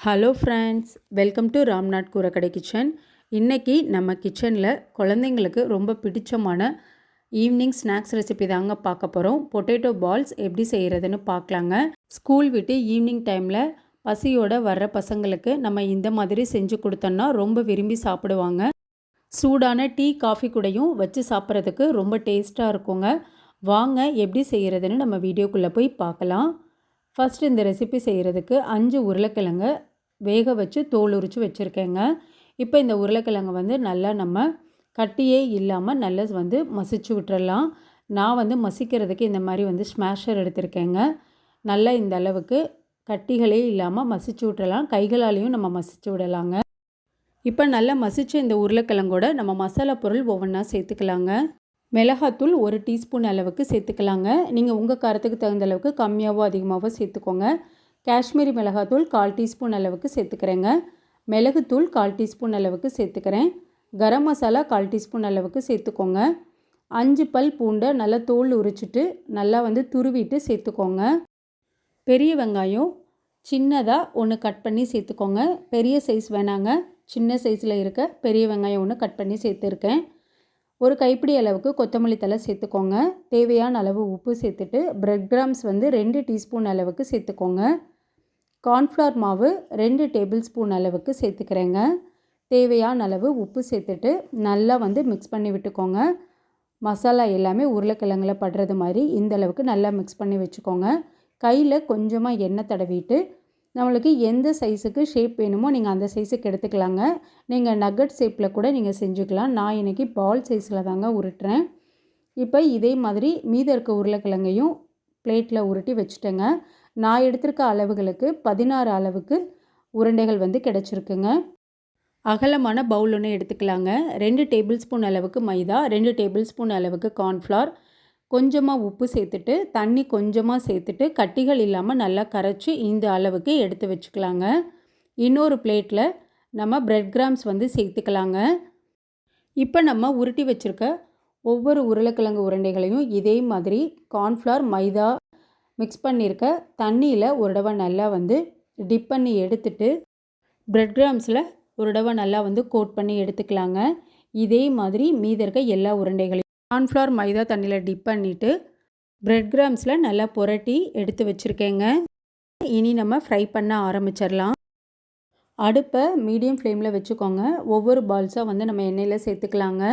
Hello friends welcome to Ramnath கூரக்கடை kitchen இன்றைக்கி நம்ம கிச்சனில் குழந்தைங்களுக்கு ரொம்ப பிடிச்சமான ஈவினிங் ஸ்நாக்ஸ் ரெசிபி தாங்க பார்க்க போகிறோம் பொட்டேட்டோ பால்ஸ் எப்படி செய்கிறதுன்னு பார்க்கலாங்க. ஸ்கூல் விட்டு ஈவினிங் டைமில் பசியோடு வர்ற பசங்களுக்கு நம்ம இந்த மாதிரி செஞ்சு கொடுத்தோன்னா ரொம்ப விரும்பி சாப்பிடுவாங்க. சூடான டீ காஃபி கூடையும் வச்சு சாப்பிட்றதுக்கு ரொம்ப டேஸ்ட்டாக இருக்குங்க. வாங்க எப்படி செய்கிறதுன்னு நம்ம வீடியோக்குள்ளே போய் பார்க்கலாம். ஃபஸ்ட் இந்த ரெசிபி செய்கிறதுக்கு அஞ்சு உருளைக்கிழங்கு வேக வச்சு தோல் உரித்து வச்சுருக்கேங்க. இப்போ இந்த உருளைக்கிழங்கு வந்து நல்லா நம்ம கட்டியே இல்லாமல் நல்லா வந்து மசிச்சு விட்டுறலாம். நான் வந்து மசிக்கிறதுக்கு இந்த மாதிரி வந்து ஸ்மாஷர் எடுத்திருக்கேங்க. நல்லா இந்த அளவுக்கு கட்டிகளே இல்லாமல் மசிச்சு விட்டுறலாம். கைகளாலேயும் நம்ம மசிச்சு விடலாங்க. இப்போ நல்லா மசித்த இந்த உருளைக்கிழங்கோட நம்ம மசாலா பொருள் ஒவ்வொன்றா சேர்த்துக்கலாங்க. மிளகாத்தூள் ஒரு டீஸ்பூன் அளவுக்கு சேர்த்துக்கலாங்க. நீங்கள் உங்கள் காரத்துக்கு தகுந்த அளவுக்கு கம்மியாகவோ அதிகமாகவோ சேர்த்துக்கோங்க. காஷ்மீரி மிளகாத்தூள் கால் டீஸ்பூன் அளவுக்கு சேர்த்துக்கிறேங்க. மிளகுத்தூள் கால் டீஸ்பூன் அளவுக்கு சேர்த்துக்கிறேன். கரம் மசாலா கால் டீஸ்பூன் அளவுக்கு சேர்த்துக்கோங்க. அஞ்சு பல் பூண்டை நல்லா தோல் உரிச்சிட்டு நல்லா வந்து துருவிட்டு சேர்த்துக்கோங்க. பெரிய வெங்காயம் சின்னதாக ஒன்று கட் பண்ணி சேர்த்துக்கோங்க. பெரிய சைஸ் வேணாங்க. சின்ன சைஸில் இருக்க பெரிய வெங்காயம் ஒன்று கட் பண்ணி சேர்த்துருக்கேன். ஒரு கைப்பிடி அளவுக்கு கொத்தமல்லி தலை சேர்த்துக்கோங்க. தேவையான அளவு உப்பு சேர்த்துட்டு ப்ரெட் கிராம்ஸ் வந்து ரெண்டு டீஸ்பூன் அளவுக்கு சேர்த்துக்கோங்க. கார்ன்ஃப்ளவர் மாவு ரெண்டு டேபிள் ஸ்பூன் அளவுக்கு சேர்த்துக்கிறேங்க. தேவையான அளவு உப்பு சேர்த்துட்டு நல்லா வந்து மிக்ஸ் பண்ணி விட்டுக்கோங்க. மசாலா எல்லாமே உருளைக்கிழங்கில் படுறது மாதிரி இந்த அளவுக்கு நல்லா மிக்ஸ் பண்ணி வச்சுக்கோங்க. கையில் கொஞ்சமாக எண்ணெய் தடவிட்டு நம்மளுக்கு எந்த சைஸுக்கு ஷேப் வேணுமோ நீங்கள் அந்த சைஸுக்கு எடுத்துக்கலாங்க. நீங்கள் நக்கட் ஷேப்பில் கூட நீங்கள் செஞ்சுக்கலாம். நான் இன்றைக்கி பால் சைஸில் தாங்க உருட்டுறேன். இப்போ இதே மாதிரி மீத இருக்க உருளைக்கிழங்கையும் பிளேட்டில் உருட்டி வச்சுட்டேங்க. நான் எடுத்திருக்க அளவுகளுக்கு பதினாறு அளவுக்கு உருண்டைகள் வந்து கிடச்சிருக்குங்க. அகலமான பவுல் ஒன்று எடுத்துக்கலாங்க. ரெண்டு டேபிள் ஸ்பூன் அளவுக்கு மைதா ரெண்டு டேபிள் ஸ்பூன் அளவுக்கு கார்ன்ஃப்ளவர். கொஞ்சமாக உப்பு சேர்த்துட்டு தண்ணி கொஞ்சமாக சேர்த்துட்டு கட்டிகள் இல்லாமல் நல்லா கரைச்சி இந்த அளவுக்கு எடுத்து வச்சுக்கலாங்க. இன்னொரு பிளேட்டில் நம்ம ப்ரெட் கிராம்ஸ் வந்து சேர்த்துக்கலாங்க. இப்போ நம்ம உருட்டி வச்சுருக்க ஒவ்வொரு உருளைக்கிழங்கு உருண்டைகளையும் இதே மாதிரி கார்ன்ஃப்ளவர் மைதா மிக்ஸ் பண்ணியிருக்க தண்ணியில் ஒரு தடவை நல்லா வந்து டிப் பண்ணி எடுத்துட்டு ப்ரெட் கிராம்ஸில் ஒரு தடவை நல்லா வந்து கோட் பண்ணி எடுத்துக்கலாங்க. இதே மாதிரி மீத இருக்க எல்லா உருண்டைகளையும் கார்ன்ஃப்ளவர் மைதா தண்ணியில் டிப் பண்ணிவிட்டு ப்ரெட் கிராம்ஸில் நல்லா புரட்டி எடுத்து வச்சுருக்கேங்க. இனி நம்ம ஃப்ரை பண்ண ஆரம்பிச்சிடலாம். அடுப்பை மீடியம் ஃப்ளேமில் வச்சுக்கோங்க. ஒவ்வொரு பால்ஸாக வந்து நம்ம எண்ணெயில் சேர்த்துக்கலாங்க.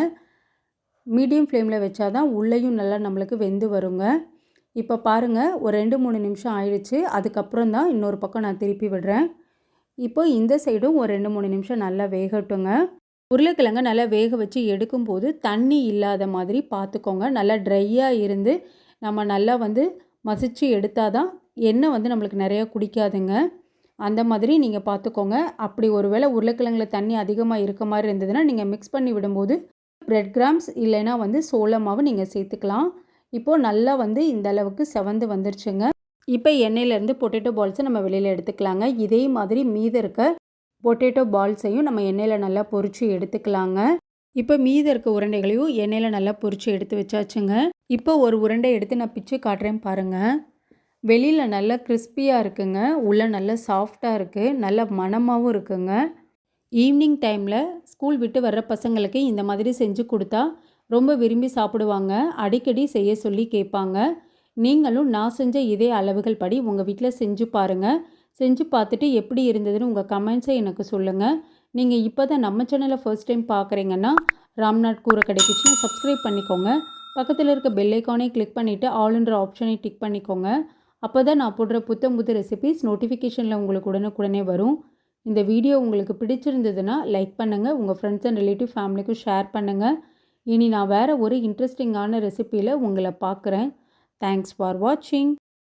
மீடியம் ஃப்ளேமில் வச்சா தான் உள்ளேயும் நல்லா நம்மளுக்கு வெந்து வருங்க. இப்போ பாருங்கள் ஒரு ரெண்டு மூணு நிமிஷம் ஆயிடுச்சு. அதுக்கப்புறம் தான் இன்னொரு பக்கம் நான் திருப்பி விடுறேன். இப்போ இந்த சைடும் ஒரு ரெண்டு மூணு நிமிஷம் நல்லா வேகட்டுங்க. உருளைக்கிழங்க நல்லா வேக வச்சு எடுக்கும்போது தண்ணி இல்லாத மாதிரி பார்த்துக்கோங்க. நல்லா ட்ரையாக இருந்து நம்ம நல்லா வந்து மசிச்சு எடுத்தால் தான் எண்ணெய் வந்து நம்மளுக்கு நிறையா குடிக்காதுங்க. அந்த மாதிரி நீங்கள் பார்த்துக்கோங்க. அப்படி ஒரு வேளை உருளைக்கிழங்குல தண்ணி அதிகமாக இருக்க மாதிரி இருந்ததுன்னா நீங்கள் மிக்ஸ் பண்ணி விடும்போது ப்ரெட் கிராம்ஸ் இல்லைன்னா வந்து சோளமாவும் நீங்கள் சேர்த்துக்கலாம். இப்போது நல்லா வந்து இந்த அளவுக்கு செவந்து வந்துருச்சுங்க. இப்போ எண்ணெயிலேருந்து பொட்டேட்டோ பால்ஸை நம்ம வெளியில் எடுத்துக்கலாங்க. இதே மாதிரி மீதம் இருக்க பொட்டேட்டோ பால்ஸையும் நம்ம எண்ணெயில் நல்லா பொறிச்சு எடுத்துக்கலாங்க. இப்போ மீதம் இருக்க உருண்டைகளையும் எண்ணெயில் நல்லா பொறிச்சு எடுத்து வச்சாச்சுங்க. இப்போ ஒரு உருண்டை எடுத்து நான் பிச்சு காட்டுறேன் பாருங்கள் வெளியில் நல்லா கிறிஸ்பியாக இருக்குங்க. உள்ளே நல்லா சாஃப்டாக இருக்குது நல்ல மணமாகவும் இருக்குங்க. ஈவினிங் டைமில் ஸ்கூல் விட்டு வர்ற பசங்களுக்கு இந்த மாதிரி செஞ்சு கொடுத்தா ரொம்ப விரும்பி சாப்பிடுவாங்க. அடிக்கடி செய்ய சொல்லி கேட்பாங்க. நீங்களும் நான் செஞ்ச இதே அளவுகள் படி உங்கள் வீட்டில் செஞ்சு பாருங்கள் செஞ்சு பார்த்துட்டு எப்படி இருந்ததுன்னு உங்கள் கமெண்ட்ஸை எனக்கு சொல்லுங்கள் நீங்கள் இப்போ தான் நம்ம சேனலை ஃபர்ஸ்ட் டைம் பார்க்குறீங்கன்னா ராம்நாத் கூரை கடை சப்ஸ்கிரைப் பண்ணிக்கோங்க. பக்கத்தில் இருக்க பெல்லைக்கானே கிளிக் பண்ணிவிட்டு ஆல்ன்ற ஆப்ஷனை டிக் பண்ணிக்கோங்க. அப்போ தான் நான் போடுற புத்தம் புது ரெசிபிஸ் நோட்டிஃபிகேஷனில் உங்களுக்கு உடனுக்குடனே வரும். இந்த வீடியோ உங்களுக்கு பிடிச்சிருந்ததுன்னா லைக் பண்ணுங்கள் உங்கள் ஃப்ரெண்ட்ஸ் அண்ட் ரிலேட்டிவ் ஃபேமிலிக்கும் ஷேர் பண்ணுங்கள் இனி நான் வேறு ஒரு இன்ட்ரெஸ்டிங்கான ரெசிப்பியில் உங்களை பார்க்குறேன். தேங்க்ஸ் ஃபார் வாட்சிங்